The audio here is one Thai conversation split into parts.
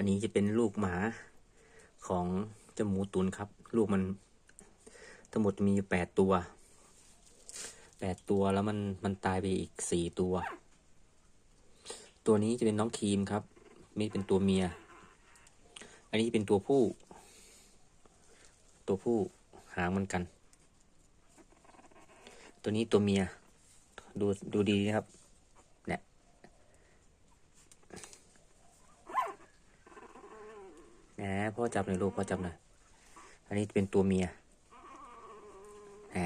อันนี้จะเป็นลูกหมาของเจ้าหมูตุนครับ ลูกมัน ทั้งหมดมีอยู่แปดตัวแปดตัวแล้วมันมันตายไปอีกสี่ตัว ตัวนี้จะเป็นน้องครีมครับนี่เป็นตัวเมีย อันนี้เป็นตัวผู้ ตัวผู้หางเหมือนกัน ตัวนี้ตัวเมีย ดูดูดีนะครับ เนี่ย แหมพ่อจับหน่อยลูกพ่อจับหน่อยอันนี้เป็นตัวเมียแหม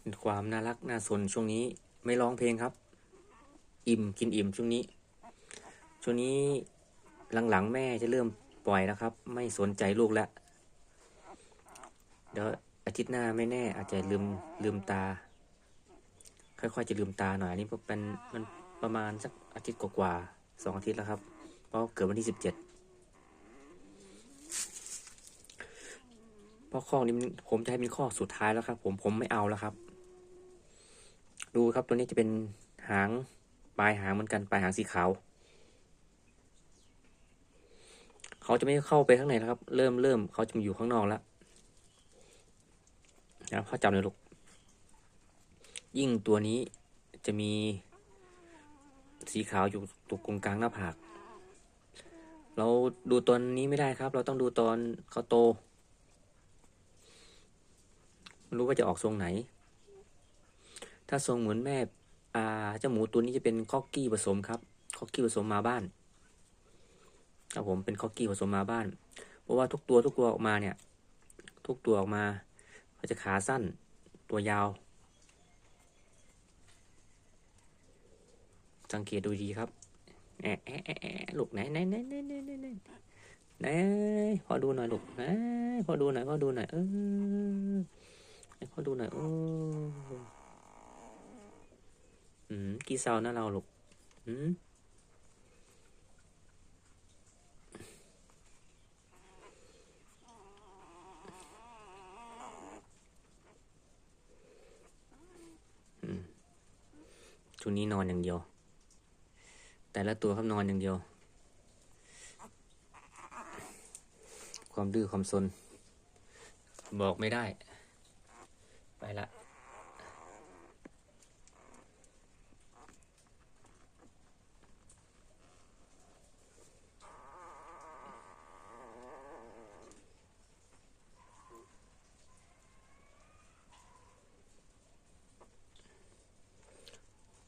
เป็นความน่ารักน่าสนช่วงนี้ไม่ร้องเพลงครับ อิ่มกินอิ่มช่วงนี้ ช่วงนี้หลังๆแม่จะเริ่มปล่อยแล้วครับ ไม่สนใจลูกแล้วเดี๋ยวอาทิตย์หน้าไม่แน่ อาจจะลืมลืมตา ค่อยๆจะลืมตาหน่อยอันนี้เป็นมัน ประมาณสักอาทิตย์กว่าๆสองอาทิตย์แล้วครับ เพราะเกิดวันที่สิบเจ็ดเพราะข้อนี้ผมจะให้เป็นข้อสุดท้ายแล้วครับ ผมผมไม่เอาแล้วครับ ดูครับตัวนี้จะเป็นหางปลายหางเหมือนกันปลายหางสีขาวเขาจะไม่เข้าไปข้างในแล้วครับ เริ่มเริ่มเขาจะมาอยู่ข้างนอกแล้วนะพ่อจำเลยลูกยิ่งตัวนี้จะมี สีขาวอยู่ตรงกลางหน้าผาก เราดูตอนนี้ไม่ได้ครับ เราต้องดูตอนเขาโตไม่รู้ว่าจะออกทรงไหน ถ้าทรงเหมือนแม่อ่าเจ้าหมูตัวนี้จะเป็นคอกกี้ผสมครับคอกกี้ผสมมาบ้านครับผมเป็นคอกกี้ผสมมาบ้าน เพราะว่าทุกตัวทุกตัวออกมาเนี่ย ทุกตัวออกมาเขาจะขาสั้น ตัวยาว สังเกตดูดีครับแอะแอะแอะแอะลูกไหนไหนไหนไหนไหนไหนไหนไหนขอดูหน่อยลูกไหนขอดูหน่อยขอดูหน่อยเออไหนขอดูหน่อยโอ้อืมกี่เศร้านะเราลูกอืมช่วงนี้นอนอย่างเดียว แต่ละตัวครับนอนอย่างเดียว ความดื้อความซน บอกไม่ได้ ไปละ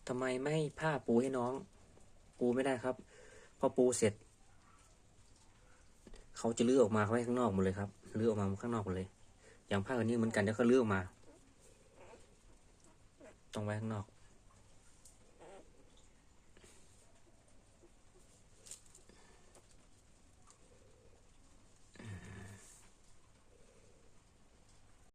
ทำไมไม่ผ้าปูให้น้อง ปูไม่ได้ครับ พอปูเสร็จ เขาจะลื้อออกมาไว้ข้างนอกหมดเลยครับลื้อออกมาข้างนอกหมดเลย อย่างผ้าอันนี้เหมือนกันเดี๋ยวเขาลื้อออกมาต้องไว้ข้างนอก